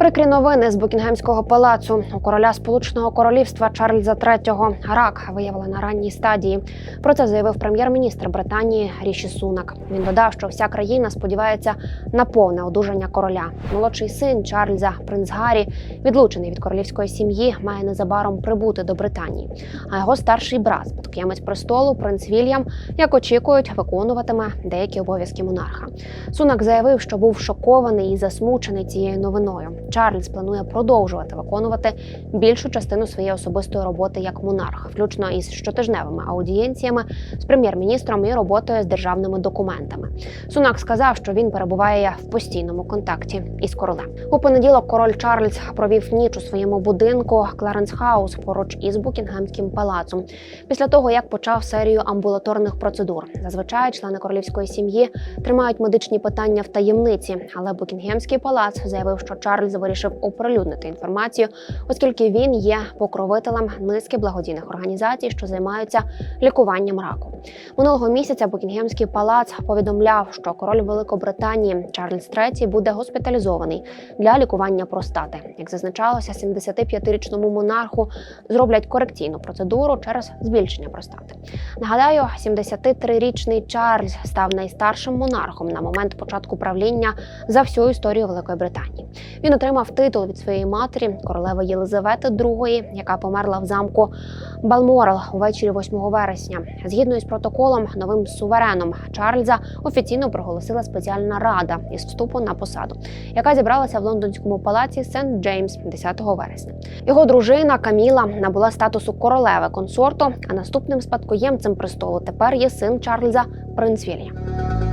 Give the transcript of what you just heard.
Прикрі новини з Букінгемського палацу у короля Сполученого Королівства Чарльза III рак виявили на ранній стадії. Про це заявив прем'єр-міністр Британії Ріші Сунак. Він додав, що вся країна сподівається на повне одужання короля. Молодший син Чарльза, принц Гаррі, відлучений від королівської сім'ї, має незабаром прибути до Британії. А його старший брат, спадкоємець престолу, принц Вільям, як очікують, виконуватиме деякі обов'язки монарха. Сунак заявив, що був шокований і засмучений цією новиною. Чарльз планує продовжувати виконувати більшу частину своєї особистої роботи як монарх, включно із щотижневими аудієнціями з прем'єр-міністром і роботою з державними документами. Сунак сказав, що він перебуває в постійному контакті із королем. У понеділок король Чарльз провів ніч у своєму будинку Кларенс Хаус поруч із Букінгемським палацом. Після того як почав серію амбулаторних процедур. Зазвичай члени королівської сім'ї тримають медичні питання в таємниці, але Букінгемський палац заявив, що Чарльз вирішив оприлюднити інформацію, оскільки він є покровителем низки благодійних організацій, що займаються лікуванням раку. Минулого місяця Букінгемський палац повідомляв, що король Великобританії Чарльз III буде госпіталізований для лікування простати. Як зазначалося, 75-річному монарху зроблять корекційну процедуру через збільшення простати. Нагадаю, 73-річний Чарльз став найстаршим монархом на момент початку правління за всю історію Великої Британії. Він отримав титул від своєї матері, королеви Єлизавети II, яка померла в замку Балморал увечері 8 вересня. Згідно із протоколом, новим сувереном Чарльза офіційно проголосила спеціальна рада із вступу на посаду, яка зібралася в лондонському палаці Сент Джеймс 10 вересня. Його дружина Каміла набула статусу королеви консорту, а наступним спадкоємцем престолу тепер є син Чарльза, принц Вільям.